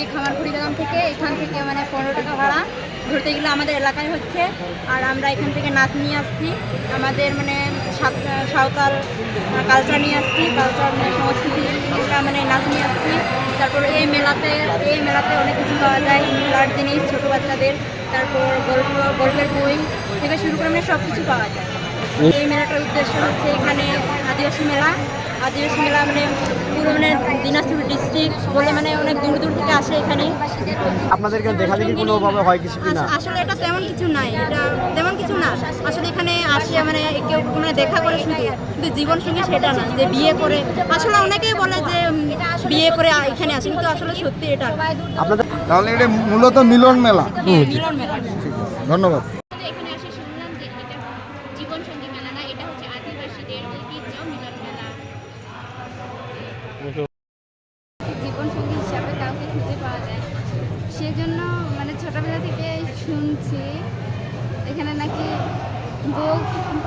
এই খামারপুরি গ্রাম থেকে এখান থেকে মানে পনেরো টাকা ভাড়া। ধরতে গেলে আমাদের এলাকায় হচ্ছে। আর আমরা এখান থেকে নাচ নিয়ে আসছি। আমাদের মানে সাঁওতাল কালচার নিয়ে আসছি। কালচার মানে সংস্কৃতি মানে নাচ নিয়ে আসছি। তারপর এই মেলাতে এই মেলাতে অনেক কিছু পাওয়া যায়। খেলার জিনিস, ছোটো বাচ্চাদের। তারপর গল্প গল্পের বই থেকে শুরু করে মানে সব কিছু পাওয়া যায়। এই মেলাটার উদ্দেশ্য হচ্ছে এখানে আদিবাসী মেলা। আদিবাসী মেলা মানে পুরো মানে দিনাজপুর ডিস্ট্রিক্ট বলে মানে অনেক দূর দূর থেকে আসে এখানে। আপনাদেরকে দেখা দেখি কোনোভাবে হয় কিছু কি না আসলে এটা তেমন কিছু নাই এটা তেমন কিছু না। আসলে এখানে আসে মানে কেউ মানে দেখা করে শুধু কিন্তু জীবন সঙ্গী সেটা না যে বিয়ে করে। আসলে অনেকেই বলে যে বিয়ে করে এখানে আসে কিন্তু আসলে সত্যি এটা আপনাদের তাহলে এটা মূলত মিলন মেলা। হ্যাঁ, মিলন মেলা। ধন্যবাদ। শুনছি। এখানে নাকি বউ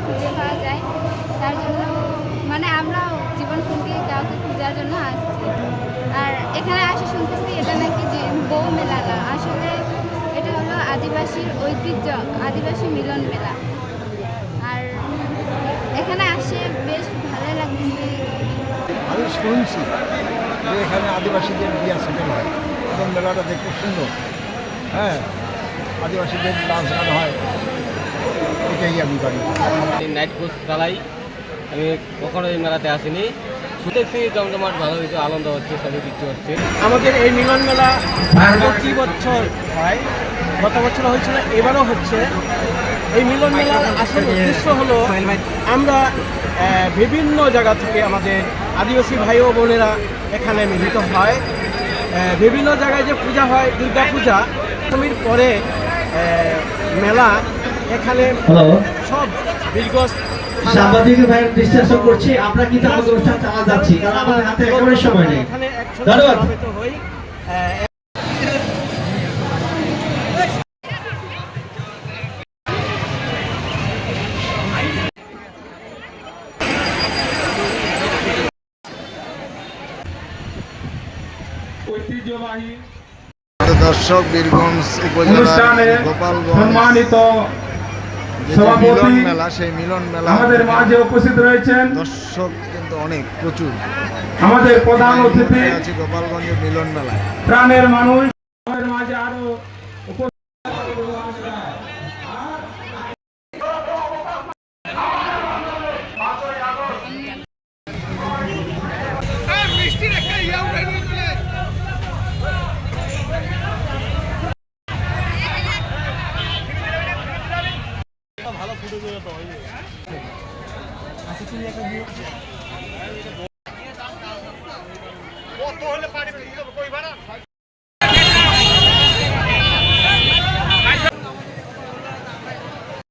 খুঁজে পাওয়া যায়। তার জন্য মানে আমরাও জীবন সঙ্গী কাউকে খোঁজার জন্য আসছি। আর এখানে আসে শুনতেছি এটা নাকি যে বউ মেলা না। আসলে এটা হলো আদিবাসীর ঐতিহ্য, আদিবাসী মিলন মেলা। আর এখানে আসে বেশ ভালো লাগছে আমি শুনছি যে এখানে আদিবাসীদের বিয়া সেটেল হয়। এবং মেলাটা দেখতে সুন্দর। হ্যাঁ আদিবাসীদের নাচ গান হয় এটাই আমি জানি নাইট কোচ চালাই। আমি কখনো এই মেলাতে আসিনি। শুনেছি জমজমাট ভালো কিছু আনন্দ হচ্ছে সবই কিছু হচ্ছে। আমাদের এই মিলন মেলা প্রতি বছর হয়? গত বছর হয়েছিল এবারও হচ্ছে। এই মিলন মেলার আসল উদ্দেশ্য হলো আমরা বিভিন্ন জায়গা থেকে আমাদের আদিবাসী ভাই ও বোনেরা এখানে মিলিত হয়। বিভিন্ন জায়গায় যে পূজা হয় দুর্গা পূজা পরে মেলা এখানে সব বীরগঞ্জ থানা, সাংবাদিক ভাইয়ের বিশ্লেষণ করছি। আমরা কিন্তু আমাদের অনুষ্ঠান চালা যাচ্ছি কারণ আমাদের হাতে একেবারে সময় নেই। ধন্যবাদ। সমবেত হই। আহ, দর্শক বীরগঞ্জ উপজেলার গোপালগঞ্জ মিলন মেলা সেই মিলন মেলা আমাদের মাঝে উপস্থিত রয়েছেন। দর্শক কিন্তু অনেক প্রচুর। আমাদের প্রধান অতিথি। গোপালগঞ্জ মিলন মেলায়। প্রাণের মানুষ। আমাদের মাঝে আরও একটা ভালো ফুটে দেবে তো হইবে কত হলে পানি কইবা না